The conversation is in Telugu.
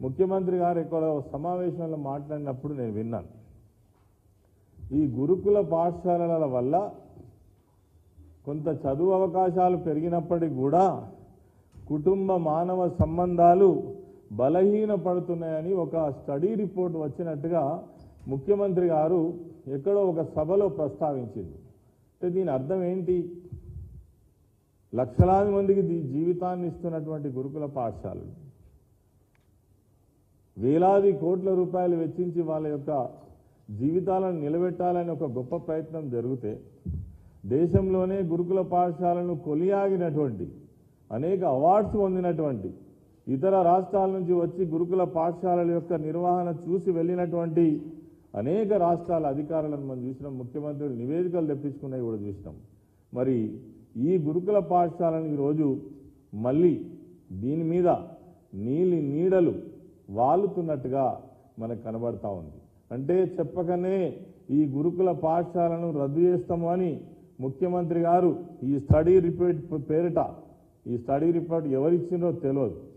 ముఖ్యమంత్రి గారు ఎక్కడో సమావేశంలో మాట్లాడినప్పుడు నేను విన్నాను. ఈ గురుకుల పాఠశాలల వల్ల కొంత చదువు అవకాశాలు పెరిగినప్పటికీ కూడా కుటుంబ మానవ సంబంధాలు బలహీనపడుతున్నాయని ఒక స్టడీ రిపోర్ట్ వచ్చినట్టుగా ముఖ్యమంత్రి గారు ఎక్కడో ఒక సభలో ప్రస్తావించింది. అంటే దీని అర్థం ఏంటి? లక్షలాది మందికి జీవితాన్ని ఇస్తున్నటువంటి గురుకుల పాఠశాలలు. వేలాది కోట్ల రూపాయలు వెచ్చించి వాళ్ళ యొక్క జీవితాలను నిలబెట్టాలని ఒక గొప్ప ప్రయత్నం జరిగితే దేశంలోనే గురుకుల పాఠశాలను కొలియాగినటువంటి అనేక అవార్డ్స్ పొందినటువంటి ఇతర రాష్ట్రాల నుంచి వచ్చి గురుకుల పాఠశాలల యొక్క నిర్వహణ చూసి వెళ్ళినటువంటి అనేక రాష్ట్రాల అధికారులను మనం చూసినాం. ముఖ్యమంత్రులు నివేదికలు తెప్పించుకున్నవి కూడా చూసినాం. మరి ఈ గురుకుల పాఠశాలను ఈరోజు మళ్ళీ దీని మీద నీలి నీడలు వాలుతున్నట్టుగా మనకు కనబడతా ఉంది. అంటే చెప్పకనే ఈ గురుకుల పాఠశాలను రద్దు చేస్తాము అని ముఖ్యమంత్రి గారు ఈ స్టడీ రిపోర్ట్ పేరిట ఈ స్టడీ రిపోర్ట్ ఎవరిచ్చిందో తెలియదు.